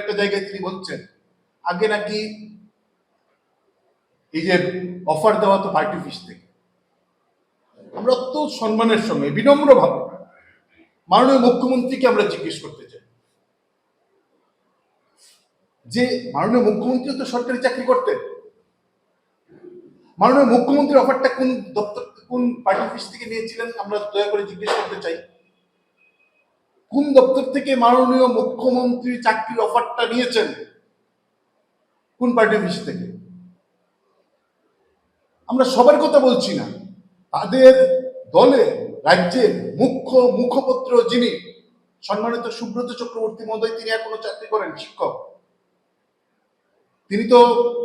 একটা জায়গায় তিনি বলছেন, আগে নাকি এই যে অফার দেওয়া তো পার্টি অফিস থেকে। আমরা অত্যন্ত সম্মানের সঙ্গে বিনম্র ভাবে মাননীয় মুখ্যমন্ত্রীকে আমরা জিজ্ঞেস করতে চাই। যে মাননীয় মুখ্যমন্ত্রী তো সরকারি চাকরি করতেন। মাননীয় মুখ্যমন্ত্রীর অফারটা কোন দপ্তর, কোন পার্টি অফিস থেকে নিয়েছিলেন, আমরা দয়া করে জিজ্ঞেস করতে চাই। কোন দপ্তর থেকে মাননীয় মুখ্যমন্ত্রী চাকরির অফারটা নিয়েছেন? কোন পার্টি অফিস থেকে? আমরা সবার কথা বলছি না। তাদের দলে রাজ্যের মুখ্য মুখপত্র যিনি, সম্মানিত সুব্রত চক্রবর্তী মহোদয়, তিনি এখনও চাকরি করেন, শিক্ষক। তিনি তো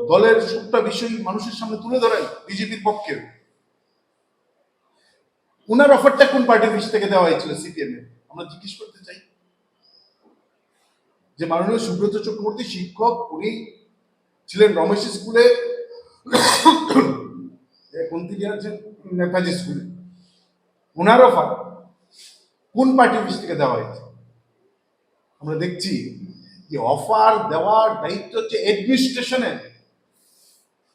দলের সবটা বিষয় মানুষের সামনে তুলে ধরেন বিজেপির পক্ষে ওনার অফারটা কোন পার্টি অফিস থেকে দেওয়া হয়েছিল সিপিএম এর আমরা জিজ্ঞেস করতে চাই যে মাননীয় সুব্রত চক্রবর্তী শিক্ষক, উনি ছিলেন রমেশ স্কুলে কোন থেকে আছেন? নেতাজি স্কুলে। ওনার অফার কোন পার্টি অফিস থেকে দেওয়া হয়েছে? আমরা দেখছি যে অফার দেওয়ার দায়িত্ব হচ্ছে অ্যাডমিনিস্ট্রেশনের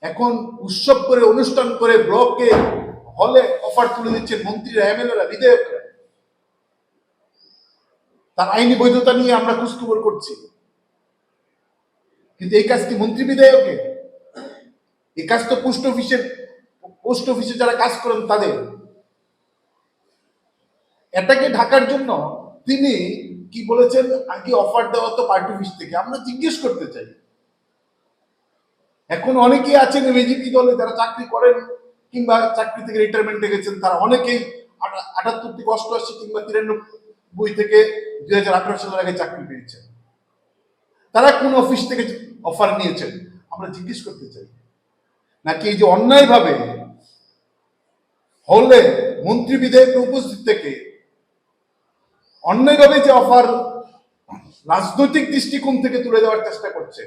এখন উৎসব করে, অনুষ্ঠান করে ব্লকে হলে অফার তুলে দিচ্ছেন মন্ত্রীরা, এমএলএরা, বিধায়করা। তার আইনি বৈধতা নিয়ে আমরা খোঁজখবর করছি। কিন্তু এই কাজ কি মন্ত্রী বিধায়কে? এই কাজ তো পোস্ট অফিসের, পোস্ট অফিসে যারা কাজ করেন তাদের। এটাকে ঢাকার জন্য? তিনি কি বলেছেন, আগে অফার দেওয়া তো পার্টি অফিস থেকে। আমরা জিজ্ঞেস করতে চাই। এখন অনেকেই আছেন বিজেপি দলে, যারা চাকরি করেন কিংবা চাকরি থেকে রিটায়ারমেন্টে গেছেন, তারা অনেকেই আটা- আটাত্তর থেকে অষ্টআশি কিংবা তিরানব্বই থেকে দুই হাজার আঠারো সালের আগে চাকরি পেয়েছেন। তারা কোন অফিস থেকে অফার নিয়েছেন? আমরা জিজ্ঞেস করতে চাই। নাকি এই যে অন্যায়ভাবে হলে মন্ত্রী বিধায়কের উপস্থিত থেকে অন্যায়ভাবে যে অফার রাজনৈতিক দৃষ্টিকোণ থেকে তুলে দেওয়ার চেষ্টা করছে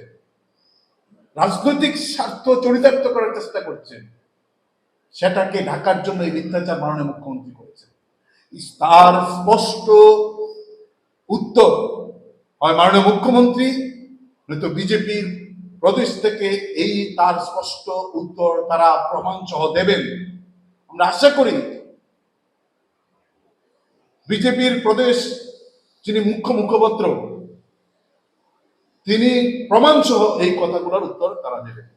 রাজনৈতিক স্বার্থ চরিতার্থ করার চেষ্টা করছে সেটাকে ঢাকার জন্য এই মিথ্যাচার মাননীয় মুখ্যমন্ত্রী করেছেন। তার স্পষ্ট উত্তর হয় মাননীয় মুখ্যমন্ত্রী, নয়তো বিজেপির প্রদেশ থেকে এই তার স্পষ্ট উত্তর তারা প্রমাণ সহ দেবেন। আমরা আশা করি বিজেপির প্রদেশ যিনি মুখ্য মুখপাত্র, তিনি প্রমাণ সহ এই কথাগুলোর উত্তর তারা দেবেন।